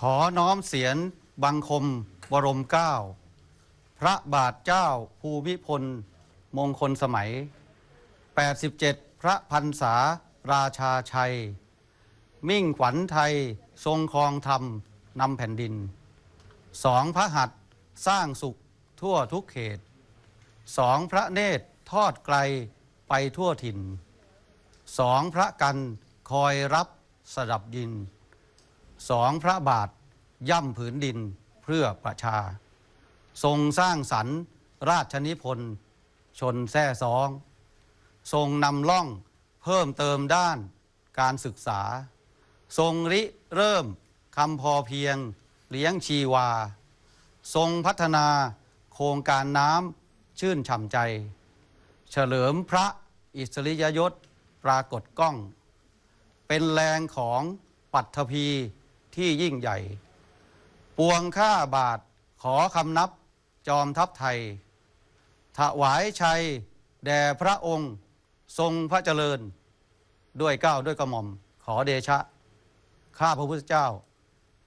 ขอน้อมเสียงบังคมบรมเกล้าพระบาทเจ้าภูมิพล มงคลสมัย 87 พระพันษาราชาชัย มิ่งขวัญไทยทรงครองธรรมนำแผ่นดินสองพระหัตสร้างสุขทั่วทุกเขตสองพระเนตรทอดไกลไปทั่วถิ่นสองพระกันคอยรับสดับดิน สองพระบาทย่ำผืนดินเพื่อประชา ทรงสร้างสรรค์ราชนิพนธ์ชนแท่ซอง ทรงนำล่องเพิ่มเติมด้านการศึกษา ทรงริเริ่มคำพอเพียงเลี้ยงชีวา ทรงพัฒนาโครงการน้ำชื่นฉ่ำใจ เฉลิมพระอิสริยยศปรากฏกล้อง เป็นแรงของปัตภี ที่ยิ่งใหญ่ ปวงข้าบาทขอคำนับจอมทัพไทย ถวายชัย แด่พระองค์ทรงพระเจริญ ด้วยเก้าด้วยกระหม่อม ขอเดชะ ข้าพระพุทธเจ้า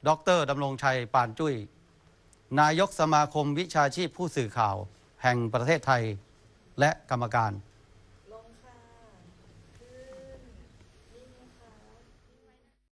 ดอกเตอรดำรงชัยปานจุ้ย นายกสมาคมวิชาชีพผู้สื่อข่าว แห่งประเทศไทยและกรรมการ